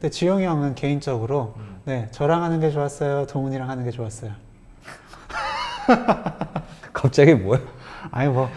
근데 지용이 형은 개인적으로 네 저랑 하는 게 좋았어요, 동훈이랑 하는 게 좋았어요. 갑자기 뭐야? 아니 뭐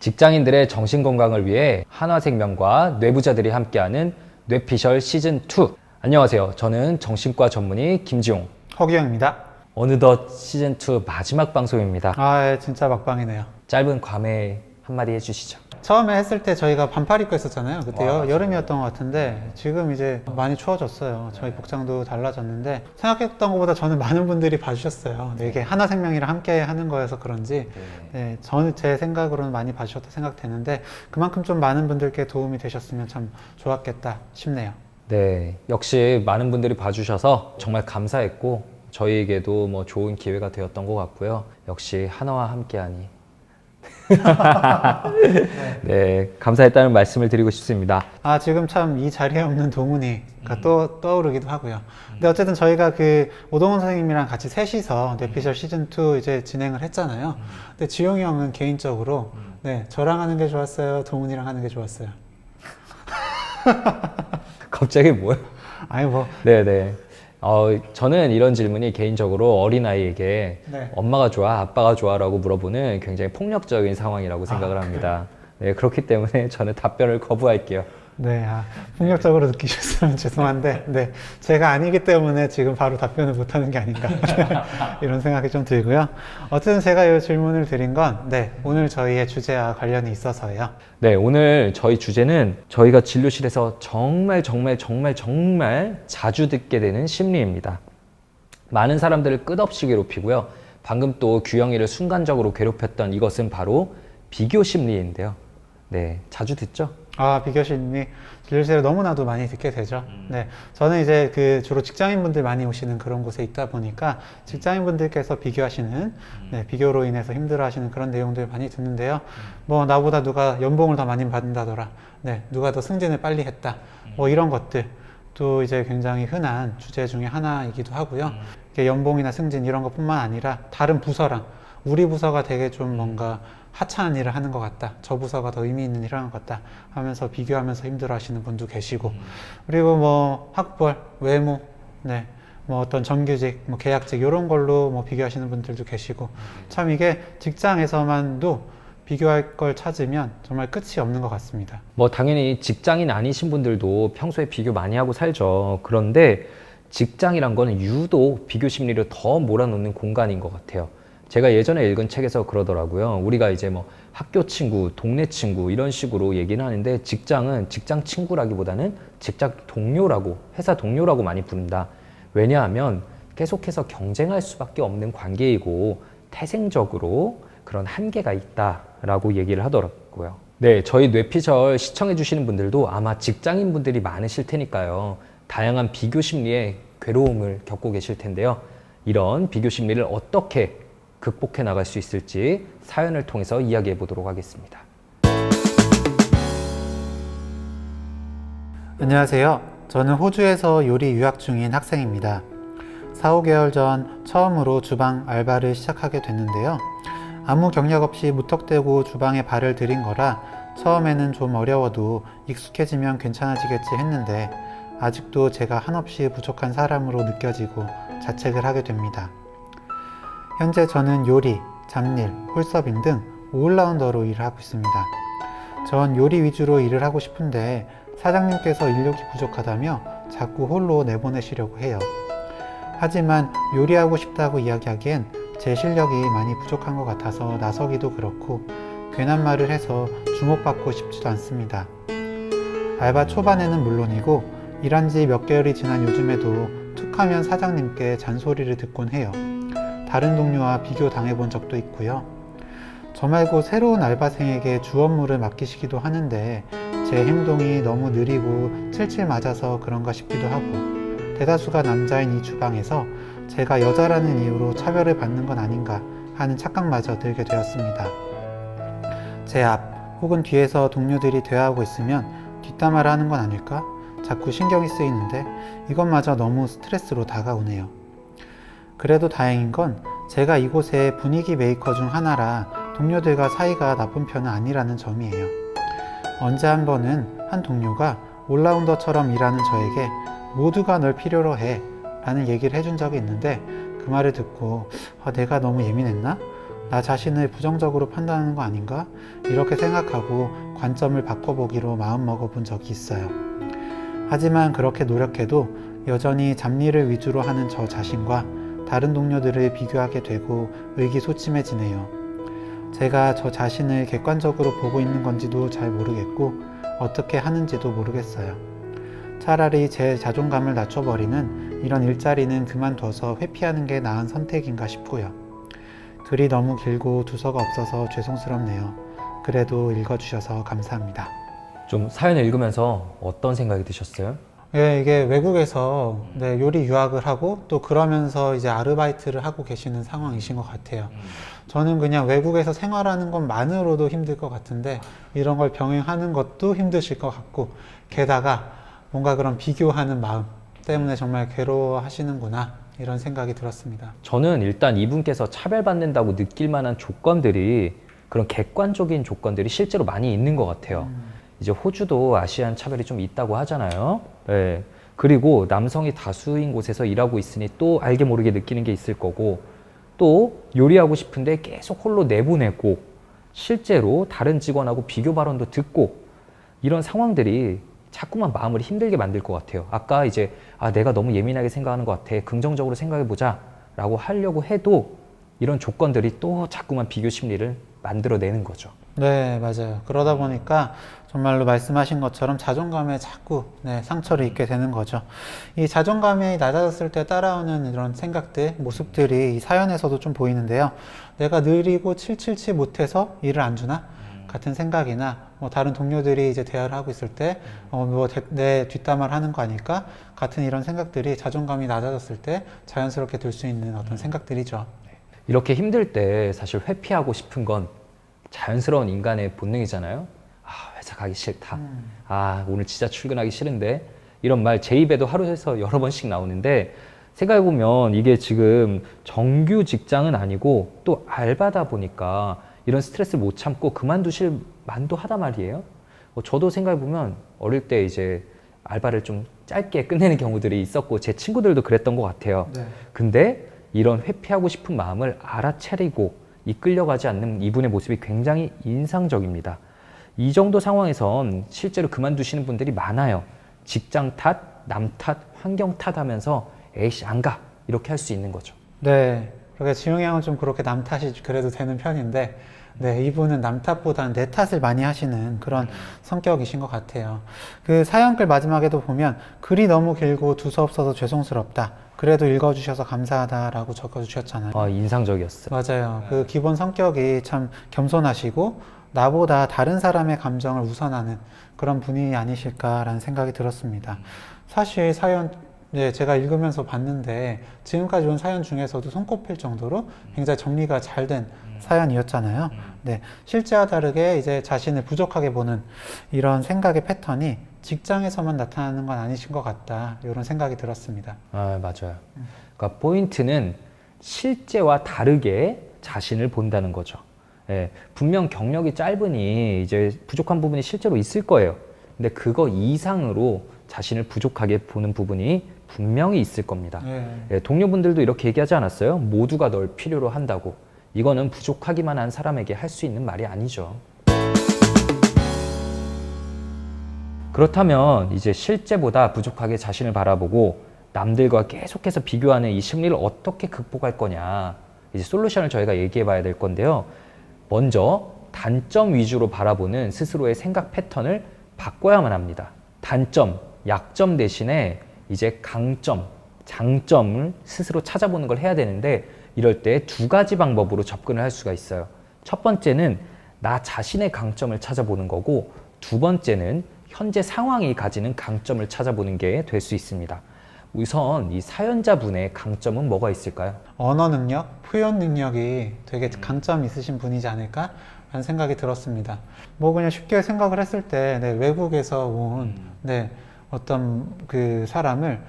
직장인들의 정신 건강을 위해 한화생명과 뇌부자들이 함께하는 뇌피셜 시즌 2. 안녕하세요. 저는 정신과 전문의 김지용. 허기영입니다. 어느덧 시즌 2 마지막 방송입니다. 아 예, 진짜 막방이네요. 짧은 과메 한마디 해주시죠. 처음에 했을 때 저희가 반팔 입고 했었잖아요. 그때 와, 여. 여름이었던 것 같은데 지금 이제 많이 추워졌어요. 저희 복장도 달라졌는데 생각했던 것보다 저는 많은 분들이 봐주셨어요. 근데 이게 하나 생명이랑 함께 하는 거여서 그런지 네, 저는 제 생각으로는 많이 봐주셨다 생각되는데 그만큼 좀 많은 분들께 도움이 되셨으면 참 좋았겠다 싶네요. 네, 역시 많은 분들이 봐주셔서 정말 감사했고 저희에게도 뭐 좋은 기회가 되었던 것 같고요. 역시 하나와 함께하니 네, 감사했다는 말씀을 드리고 싶습니다. 아 지금 참 이 자리에 없는 동훈이가 또 떠오르기도 하고요. 근데 어쨌든 저희가 그 오동훈 선생님이랑 같이 셋이서 뇌피셜 시즌 2 이제 진행을 했잖아요. 근데 지용이 형은 개인적으로 네 저랑 하는 게 좋았어요, 동훈이랑 하는 게 좋았어요. 갑자기 뭐야? 아니 뭐 네, 네. 어, 저는 이런 질문이 개인적으로 어린아이에게 네. 엄마가 좋아, 아빠가 좋아 라고 물어보는 굉장히 폭력적인 상황이라고 생각을 합니다. 네, 그렇기 때문에 저는 답변을 거부할게요. 네, 아, 폭력적으로 느끼셨으면 죄송한데, 네, 제가 아니기 때문에 지금 바로 답변을 못하는 게 아닌가 이런 생각이 좀 들고요. 어쨌든 제가 이 질문을 드린 건, 네, 오늘 저희의 주제와 관련이 있어서예요. 네, 오늘 저희 주제는 저희가 진료실에서 정말 정말 정말 정말 자주 듣게 되는 심리입니다. 많은 사람들을 끝없이 괴롭히고요. 방금 또 규영이를 순간적으로 괴롭혔던 이것은 바로 비교 심리인데요. 네, 자주 듣죠? 아, 비교심리 진료실에 너무나도 많이 듣게 되죠. 네. 저는 이제 그 주로 직장인분들 많이 오시는 그런 곳에 있다 보니까 직장인분들께서 비교하시는, 네, 비교로 인해서 힘들어 하시는 그런 내용들 많이 듣는데요. 뭐, 나보다 누가 연봉을 더 많이 받는다더라. 네. 누가 더 승진을 빨리 했다. 뭐 이런 것들. 또 이제 굉장히 흔한 주제 중에 하나이기도 하고요. 이게 연봉이나 승진 이런 것뿐만 아니라 다른 부서랑 우리 부서가 되게 좀 뭔가 하찮은 일을 하는 것 같다. 저 부서가 더 의미 있는 일을 하는 것 같다. 하면서 비교하면서 힘들어 하시는 분도 계시고. 그리고 뭐 학벌, 외모, 네. 뭐 어떤 정규직, 뭐 계약직 이런 걸로 뭐 비교하시는 분들도 계시고. 참 이게 직장에서만도 비교할 걸 찾으면 정말 끝이 없는 것 같습니다. 뭐 당연히 직장인 아니신 분들도 평소에 비교 많이 하고 살죠. 그런데 직장이란 거는 유독 비교 심리를 더 몰아넣는 공간인 것 같아요. 제가 예전에 읽은 책에서 그러더라고요. 우리가 이제 뭐 학교 친구, 동네 친구 이런 식으로 얘기는 하는데 직장은 직장 친구라기보다는 직장 동료라고, 회사 동료라고 많이 부른다. 왜냐하면 계속해서 경쟁할 수밖에 없는 관계이고 태생적으로 그런 한계가 있다라고 얘기를 하더라고요. 네, 저희 뇌피셜 시청해 주시는 분들도 아마 직장인 분들이 많으실 테니까요. 다양한 비교 심리에 괴로움을 겪고 계실 텐데요. 이런 비교 심리를 어떻게 극복해 나갈 수 있을지 사연을 통해서 이야기해 보도록 하겠습니다. 안녕하세요. 저는 호주에서 요리 유학 중인 학생입니다. 4, 5개월 전 처음으로 주방 알바를 시작하게 됐는데요. 아무 경력 없이 무턱대고 주방에 발을 들인 거라 처음에는 좀 어려워도 익숙해지면 괜찮아지겠지 했는데 아직도 제가 한없이 부족한 사람으로 느껴지고 자책을 하게 됩니다. 현재 저는 요리, 잡일, 홀서빙 등 올라운더로 일을 하고 있습니다. 전 요리 위주로 일을 하고 싶은데 사장님께서 인력이 부족하다며 자꾸 홀로 내보내시려고 해요. 하지만 요리하고 싶다고 이야기하기엔 제 실력이 많이 부족한 것 같아서 나서기도 그렇고 괜한 말을 해서 주목받고 싶지도 않습니다. 알바 초반에는 물론이고 일한 지 몇 개월이 지난 요즘에도 툭하면 사장님께 잔소리를 듣곤 해요. 다른 동료와 비교 당해 본 적도 있고요. 저 말고 새로운 알바생에게 주 업무를 맡기시기도 하는데 제 행동이 너무 느리고 칠칠 맞아서 그런가 싶기도 하고 대다수가 남자인 이 주방에서 제가 여자라는 이유로 차별을 받는 건 아닌가 하는 착각마저 들게 되었습니다. 제 앞 혹은 뒤에서 동료들이 대화하고 있으면 뒷담화를 하는 건 아닐까? 자꾸 신경이 쓰이는데 이것마저 너무 스트레스로 다가오네요. 그래도 다행인 건 제가 이곳의 분위기 메이커 중 하나라 동료들과 사이가 나쁜 편은 아니라는 점이에요. 언제 한 번은 한 동료가 올라운더처럼 일하는 저에게 모두가 널 필요로 해 라는 얘기를 해준 적이 있는데 그 말을 듣고 아, 내가 너무 예민했나? 나 자신을 부정적으로 판단하는 거 아닌가? 이렇게 생각하고 관점을 바꿔보기로 마음먹어 본 적이 있어요. 하지만 그렇게 노력해도 여전히 잡일을 위주로 하는 저 자신과 다른 동료들을 비교하게 되고 의기소침해지네요. 제가 저 자신을 객관적으로 보고 있는 건지도 잘 모르겠고 어떻게 하는지도 모르겠어요. 차라리 제 자존감을 낮춰버리는 이런 일자리는 그만둬서 회피하는 게 나은 선택인가 싶고요. 글이 너무 길고 두서가 없어서 죄송스럽네요. 그래도 읽어주셔서 감사합니다. 좀 사연을 읽으면서 어떤 생각이 드셨어요? 예, 이게 외국에서 네, 요리 유학을 하고 또 그러면서 이제 아르바이트를 하고 계시는 상황이신 것 같아요. 저는 그냥 외국에서 생활하는 것만으로도 힘들 것 같은데 이런 걸 병행하는 것도 힘드실 것 같고 게다가 뭔가 그런 비교하는 마음 때문에 정말 괴로워하시는구나 이런 생각이 들었습니다. 저는 일단 이분께서 차별받는다고 느낄 만한 조건들이 그런 객관적인 조건들이 실제로 많이 있는 것 같아요. 이제 호주도 아시안 차별이 좀 있다고 하잖아요. 네. 그리고 남성이 다수인 곳에서 일하고 있으니 또 알게 모르게 느끼는 게 있을 거고 또 요리하고 싶은데 계속 홀로 내보내고 실제로 다른 직원하고 비교 발언도 듣고 이런 상황들이 자꾸만 마음을 힘들게 만들 것 같아요. 아까 이제 아 내가 너무 예민하게 생각하는 것 같아. 긍정적으로 생각해 보자라고 하려고 해도 이런 조건들이 또 자꾸만 비교 심리를 만들어내는 거죠. 네, 맞아요. 그러다 보니까 정말로 말씀하신 것처럼 자존감에 자꾸 네, 상처를 입게 되는 거죠. 이 자존감이 낮아졌을 때 따라오는 이런 생각들, 모습들이 이 사연에서도 좀 보이는데요. 내가 느리고 칠칠치 못해서 일을 안 주나? 같은 생각이나 뭐 다른 동료들이 이제 대화를 하고 있을 때, 어, 뭐내 뒷담화를 하는 거 아닐까? 같은 이런 생각들이 자존감이 낮아졌을 때 자연스럽게 들 수 있는 어떤 생각들이죠. 이렇게 힘들 때 사실 회피하고 싶은 건 자연스러운 인간의 본능이잖아요. 아, 회사 가기 싫다. 아, 오늘 진짜 출근하기 싫은데. 이런 말 제 입에도 하루에서 여러 번씩 나오는데 생각해보면 이게 지금 정규 직장은 아니고 또 알바다 보니까 이런 스트레스를 못 참고 그만두실 만도 하다 말이에요. 어, 저도 생각해보면 어릴 때 이제 알바를 좀 짧게 끝내는 경우들이 있었고 제 친구들도 그랬던 것 같아요. 네. 근데 이런 회피하고 싶은 마음을 알아차리고 이끌려가지 않는 이분의 모습이 굉장히 인상적입니다. 이 정도 상황에선 실제로 그만두시는 분들이 많아요. 직장 탓, 남 탓, 환경 탓 하면서 에이씨, 안 가. 이렇게 할 수 있는 거죠. 네. 그러니까 지용이 형은 좀 그렇게 남 탓이 그래도 되는 편인데, 네, 이분은 남 탓보다는 내 탓을 많이 하시는 그런 성격이신 것 같아요. 그 사연글 마지막에도 보면 글이 너무 길고 두서 없어서 죄송스럽다. 그래도 읽어주셔서 감사하다라고 적어주셨잖아요. 아, 인상적이었어요. 맞아요. 그 기본 성격이 참 겸손하시고 나보다 다른 사람의 감정을 우선하는 그런 분이 아니실까라는 생각이 들었습니다. 사실 사연 네, 제가 읽으면서 봤는데 지금까지 온 사연 중에서도 손꼽힐 정도로 굉장히 정리가 잘 된 사연이었잖아요. 네, 실제와 다르게 이제 자신을 부족하게 보는 이런 생각의 패턴이 직장에서만 나타나는 건 아니신 것 같다. 이런 생각이 들었습니다. 아, 맞아요. 그러니까 포인트는 실제와 다르게 자신을 본다는 거죠. 예, 분명 경력이 짧으니 이제 부족한 부분이 실제로 있을 거예요. 근데 그거 이상으로 자신을 부족하게 보는 부분이 분명히 있을 겁니다. 네. 예, 동료분들도 이렇게 얘기하지 않았어요? 모두가 널 필요로 한다고. 이거는 부족하기만 한 사람에게 할 수 있는 말이 아니죠. 그렇다면 이제 실제보다 부족하게 자신을 바라보고 남들과 계속해서 비교하는 이 심리를 어떻게 극복할 거냐. 이제 솔루션을 저희가 얘기해 봐야 될 건데요. 먼저 단점 위주로 바라보는 스스로의 생각 패턴을 바꿔야만 합니다. 단점, 약점 대신에 이제 강점, 장점을 스스로 찾아보는 걸 해야 되는데 이럴 때 두 가지 방법으로 접근을 할 수가 있어요. 첫 번째는 나 자신의 강점을 찾아보는 거고 두 번째는 현재 상황이 가지는 강점을 찾아보는 게 될 수 있습니다. 우선 이 사연자분의 강점은 뭐가 있을까요? 언어 능력, 표현 능력이 되게 강점이 있으신 분이지 않을까? 라는 생각이 들었습니다. 뭐 그냥 쉽게 생각을 했을 때, 네, 외국에서 온, 네, 어떤 그 사람을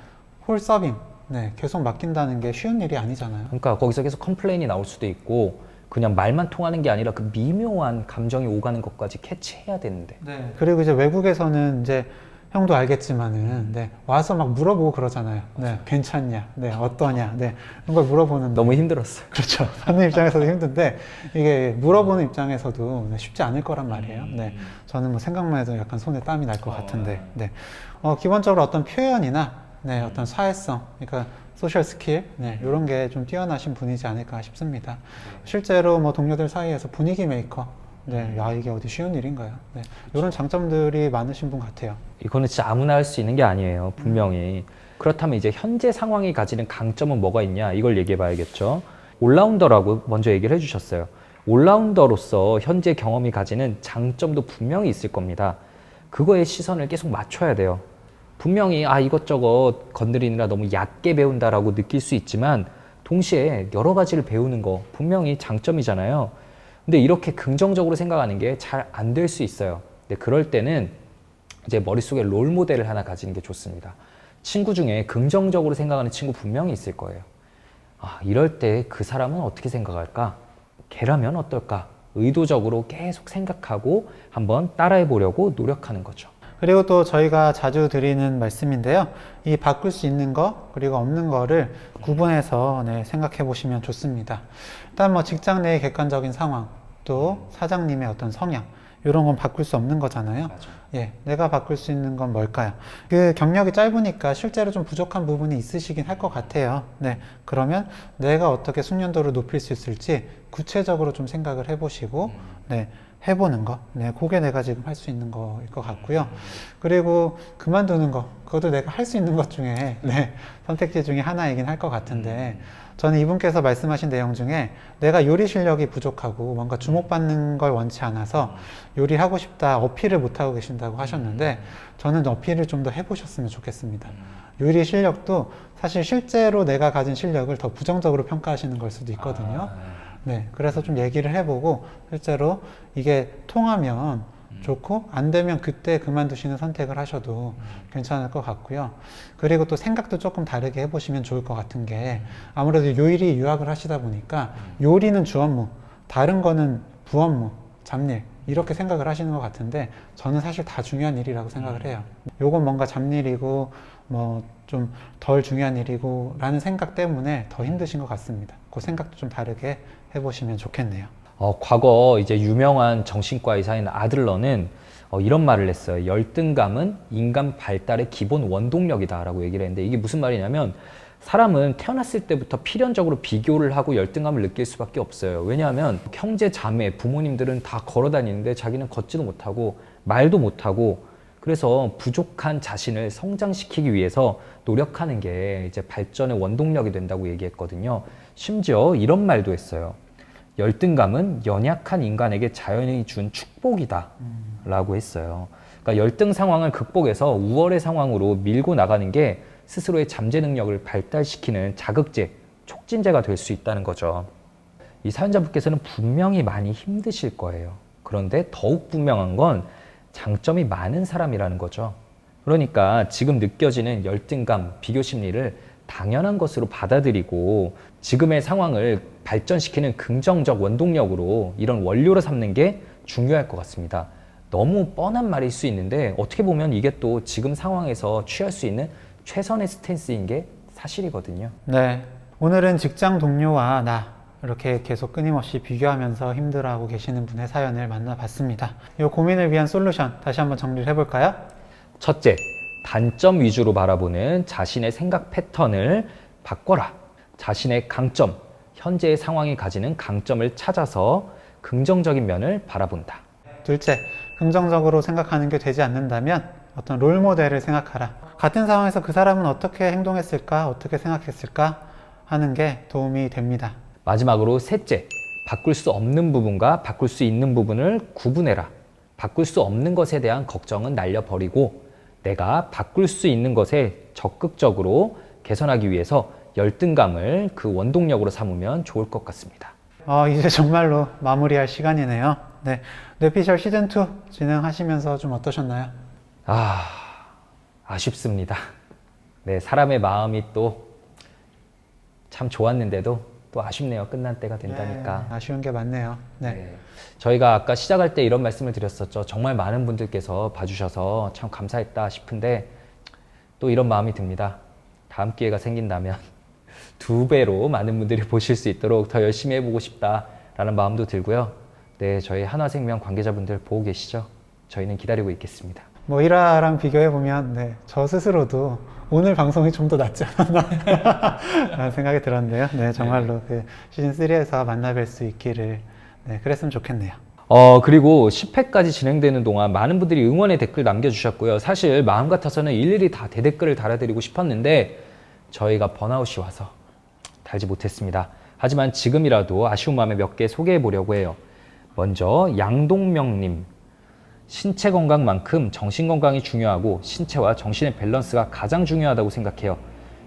홀서빙, 네, 계속 맡긴다는 게 쉬운 일이 아니잖아요. 그러니까 거기서 계속 컴플레인이 나올 수도 있고 그냥 말만 통하는 게 아니라 그 미묘한 감정이 오가는 것까지 캐치해야 되는데. 네. 그리고 이제 외국에서는 이제 형도 알겠지만은 네, 와서 막 물어보고 그러잖아요. 네, 괜찮냐? 네, 어떠냐? 네, 이런 걸 물어보는데 너무 힘들었어요. 그렇죠. 받는 입장에서도 힘든데 이게 물어보는 입장에서도 네, 쉽지 않을 거란 말이에요. 네, 저는 뭐 생각만 해도 약간 손에 땀이 날 것 같은데, 네, 어, 기본적으로 어떤 표현이나 네, 어떤 사회성, 그러니까 소셜 스킬, 네, 이런 게 좀 뛰어나신 분이지 않을까 싶습니다. 실제로 뭐 동료들 사이에서 분위기 메이커, 네, 야 이게 어디 쉬운 일인가요? 네, 이런 장점들이 많으신 분 같아요. 이거는 진짜 아무나 할 수 있는 게 아니에요. 분명히. 그렇다면 이제 현재 상황이 가지는 강점은 뭐가 있냐? 이걸 얘기해 봐야겠죠. 올라운더라고 먼저 얘기를 해 주셨어요. 올라운더로서 현재 경험이 가지는 장점도 분명히 있을 겁니다. 그거에 시선을 계속 맞춰야 돼요. 분명히 아 이것저것 건드리느라 너무 얕게 배운다라고 느낄 수 있지만 동시에 여러 가지를 배우는 거 분명히 장점이잖아요. 근데 이렇게 긍정적으로 생각하는 게 잘 안 될 수 있어요. 근데 그럴 때는 이제 머릿속에 롤 모델을 하나 가지는 게 좋습니다. 친구 중에 긍정적으로 생각하는 친구 분명히 있을 거예요. 아, 이럴 때 그 사람은 어떻게 생각할까? 걔라면 어떨까? 의도적으로 계속 생각하고 한번 따라해 보려고 노력하는 거죠. 그리고 또 저희가 자주 드리는 말씀인데요. 이 바꿀 수 있는 거 그리고 없는 거를 구분해서 네, 생각해 보시면 좋습니다. 일단 뭐 직장 내의 객관적인 상황 또 사장님의 어떤 성향 이런 건 바꿀 수 없는 거잖아요. 예, 내가 바꿀 수 있는 건 뭘까요? 그 경력이 짧으니까 실제로 좀 부족한 부분이 있으시긴 할 것 같아요. 네, 그러면 내가 어떻게 숙련도를 높일 수 있을지 구체적으로 좀 생각을 해보시고, 네, 해보는 거. 네, 그게 내가 지금 할 수 있는 거일 것 같고요. 그리고 그만두는 거. 그것도 내가 할 수 있는 것 중에, 네, 선택지 중에 하나이긴 할 것 같은데, 저는 이분께서 말씀하신 내용 중에 내가 요리 실력이 부족하고 뭔가 주목받는 걸 원치 않아서 요리하고 싶다 어필을 못하고 계신다고 하셨는데 저는 어필을 좀 더 해보셨으면 좋겠습니다. 요리 실력도 사실 실제로 내가 가진 실력을 더 부정적으로 평가하시는 걸 수도 있거든요. 네, 그래서 좀 얘기를 해보고 실제로 이게 통하면 좋고 안 되면 그때 그만두시는 선택을 하셔도 괜찮을 것 같고요. 그리고 또 생각도 조금 다르게 해보시면 좋을 것 같은 게 아무래도 요리 유학을 하시다 보니까 요리는 주업무, 다른 거는 부업무, 잡일 이렇게 생각을 하시는 것 같은데 저는 사실 다 중요한 일이라고 생각을 해요. 요건 뭔가 잡일이고 뭐 좀 덜 중요한 일이고 라는 생각 때문에 더 힘드신 것 같습니다. 그 생각도 좀 다르게 해보시면 좋겠네요. 어, 과거 이제 유명한 정신과 의사인 아들러는 어, 이런 말을 했어요. 열등감은 인간 발달의 기본 원동력이다라고 얘기를 했는데 이게 무슨 말이냐면 사람은 태어났을 때부터 필연적으로 비교를 하고 열등감을 느낄 수밖에 없어요. 왜냐하면 형제, 자매, 부모님들은 다 걸어 다니는데 자기는 걷지도 못하고 말도 못하고 그래서 부족한 자신을 성장시키기 위해서 노력하는 게 이제 발전의 원동력이 된다고 얘기했거든요. 심지어 이런 말도 했어요. 열등감은 연약한 인간에게 자연이 준 축복이다. 라고 했어요. 그러니까 열등 상황을 극복해서 우월의 상황으로 밀고 나가는 게 스스로의 잠재 능력을 발달시키는 자극제, 촉진제가 될 수 있다는 거죠. 이 사연자분께서는 분명히 많이 힘드실 거예요. 그런데 더욱 분명한 건 장점이 많은 사람이라는 거죠. 그러니까 지금 느껴지는 열등감, 비교 심리를 당연한 것으로 받아들이고 지금의 상황을 발전시키는 긍정적 원동력으로 이런 원료로 삼는 게 중요할 것 같습니다. 너무 뻔한 말일 수 있는데 어떻게 보면 이게 또 지금 상황에서 취할 수 있는 최선의 스탠스인 게 사실이거든요. 네. 오늘은 직장 동료와 나 이렇게 계속 끊임없이 비교하면서 힘들어하고 계시는 분의 사연을 만나봤습니다. 이 고민을 위한 솔루션 다시 한번 정리를 해볼까요? 첫째, 단점 위주로 바라보는 자신의 생각 패턴을 바꿔라. 자신의 강점, 현재의 상황이 가지는 강점을 찾아서 긍정적인 면을 바라본다. 둘째, 긍정적으로 생각하는 게 되지 않는다면 어떤 롤 모델을 생각하라. 같은 상황에서 그 사람은 어떻게 행동했을까, 어떻게 생각했을까 하는 게 도움이 됩니다. 마지막으로 셋째, 바꿀 수 없는 부분과 바꿀 수 있는 부분을 구분해라. 바꿀 수 없는 것에 대한 걱정은 날려버리고 내가 바꿀 수 있는 것에 적극적으로 개선하기 위해서 열등감을 그 원동력으로 삼으면 좋을 것 같습니다. 어, 이제 정말로 마무리할 시간이네요. 네. 뇌피셜 시즌2 진행하시면서 좀 어떠셨나요? 아, 아쉽습니다. 네, 사람의 마음이 또 참 좋았는데도 또또 아쉽네요. 끝난 때가 된다니까. 네, 아쉬운 게 많네요. 네. 네. 저희가 아까 시작할 때 이런 말씀을 드렸었죠. 정말 많은 분들께서 봐주셔서 참 감사했다 싶은데 또 이런 마음이 듭니다. 다음 기회가 생긴다면 두 배로 많은 분들이 보실 수 있도록 더 열심히 해보고 싶다라는 마음도 들고요. 네, 저희 한화생명 관계자분들 보고 계시죠? 저희는 기다리고 있겠습니다. 뭐 1화랑 비교해 보면 네, 저 스스로도 오늘 방송이 좀 더 낫지 않았나 라는 생각이 들었는데요. 네, 정말로 그 시즌 3에서 만나뵐 수 있기를 네, 그랬으면 좋겠네요. 어, 그리고 10회까지 진행되는 동안 많은 분들이 응원의 댓글 남겨주셨고요. 사실 마음 같아서는 일일이 다 대댓글을 달아드리고 싶었는데 저희가 번아웃이 와서 달지 못했습니다. 하지만 지금이라도 아쉬운 마음에 몇 개 소개해 보려고 해요. 먼저 양동명님. 신체 건강만큼 정신 건강이 중요하고 신체와 정신의 밸런스가 가장 중요하다고 생각해요.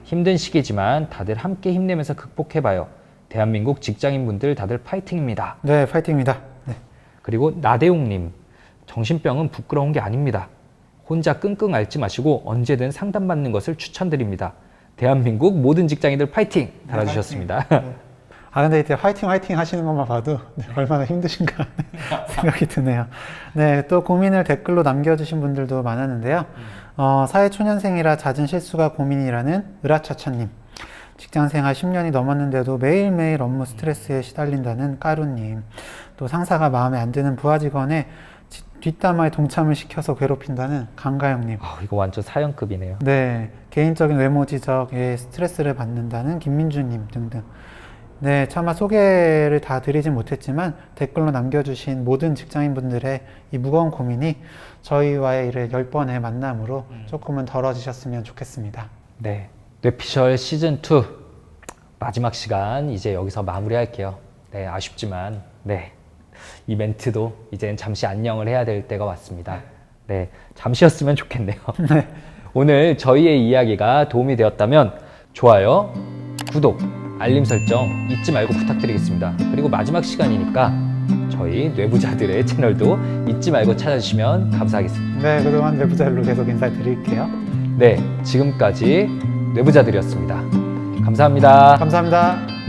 힘든 시기지만 다들 함께 힘내면서 극복해봐요. 대한민국 직장인분들 다들 파이팅입니다. 네, 파이팅입니다. 네. 그리고 나대용님, 정신병은 부끄러운 게 아닙니다. 혼자 끙끙 앓지 마시고 언제든 상담받는 것을 추천드립니다. 대한민국 모든 직장인들 파이팅! 달아주셨습니다. 아 근데 이제 화이팅 화이팅 하시는 것만 봐도 네, 얼마나 힘드신가 생각이 드네요. 네, 또 고민을 댓글로 남겨주신 분들도 많았는데요. 어, 사회초년생이라 잦은 실수가 고민이라는 으라차차님. 직장생활 10년이 넘었는데도 매일매일 업무 스트레스에 시달린다는 까루님. 또 상사가 마음에 안 드는 부하 직원의 지- 뒷담화에 동참을 시켜서 괴롭힌다는 강가영님. 아, 이거 완전 사연급이네요. 네, 개인적인 외모 지적에 스트레스를 받는다는 김민주님 등등. 네, 차마 소개를 다 드리진 못했지만 댓글로 남겨주신 모든 직장인분들의 이 무거운 고민이 저희와의 이를 10번의 만남으로 조금은 덜어지셨으면 좋겠습니다. 네. 뇌피셜 시즌2 마지막 시간 이제 여기서 마무리할게요. 네, 아쉽지만, 네. 이 멘트도 이젠 잠시 안녕을 해야 될 때가 왔습니다. 네. 잠시였으면 좋겠네요. 오늘 저희의 이야기가 도움이 되었다면 좋아요, 구독, 알림 설정 잊지 말고 부탁드리겠습니다. 그리고 마지막 시간이니까 저희 뇌부자들의 채널도 잊지 말고 찾아주시면 감사하겠습니다. 네, 그동안 내부자로 계속 인사드릴게요. 네, 지금까지 뇌부자들이었습니다. 감사합니다. 감사합니다.